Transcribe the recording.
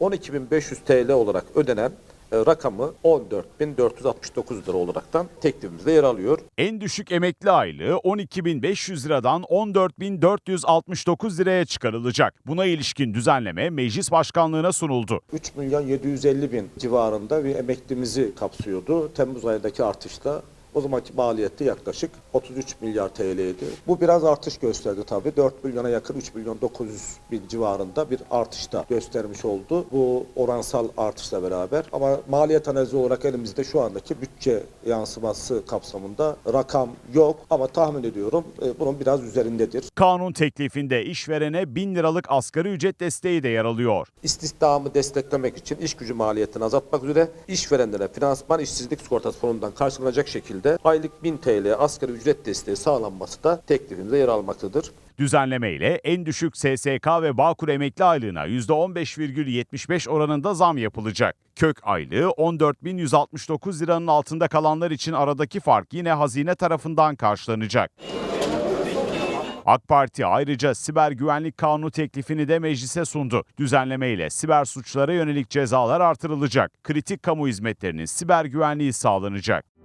12.500 TL olarak ödenen e, rakamı 14.469 lira olaraktan teklifimizde yer alıyor. En düşük emekli aylığı 12.500 liradan 14.469 liraya çıkarılacak. Buna ilişkin düzenleme meclis başkanlığına sunuldu. 3 milyon 750 bin civarında bir emeklimizi kapsıyordu. Temmuz ayındaki artışta o zamanki maliyeti yaklaşık 33 milyar TL'ydi. Bu biraz artış gösterdi tabii. 4 milyona yakın 3 milyon 900 bin civarında bir artışta göstermiş oldu. Bu oransal artışla beraber ama maliyet analizi olarak elimizde şu andaki bütçe yansıması kapsamında rakam yok ama tahmin ediyorum e, bunun biraz üzerindedir. Kanun teklifinde işverene 1000 liralık asgari ücret desteği de yer alıyor. İstihdamı desteklemek için iş gücü maliyetini azaltmak üzere işverenlere finansman işsizlik sigortası fonundan karşılanacak şekilde aylık 1000 TL asgari ücret desteği sağlanması da teklifimizde yer almaktadır. Düzenleme ile en düşük SSK ve Bağkur emekli aylığına %15,75 oranında zam yapılacak. Kök aylığı 14.169 liranın altında kalanlar için aradaki fark yine hazine tarafından karşılanacak. AK Parti ayrıca siber güvenlik kanunu teklifini de meclise sundu. Düzenleme ile siber suçlara yönelik cezalar artırılacak. Kritik kamu hizmetlerinin siber güvenliği sağlanacak.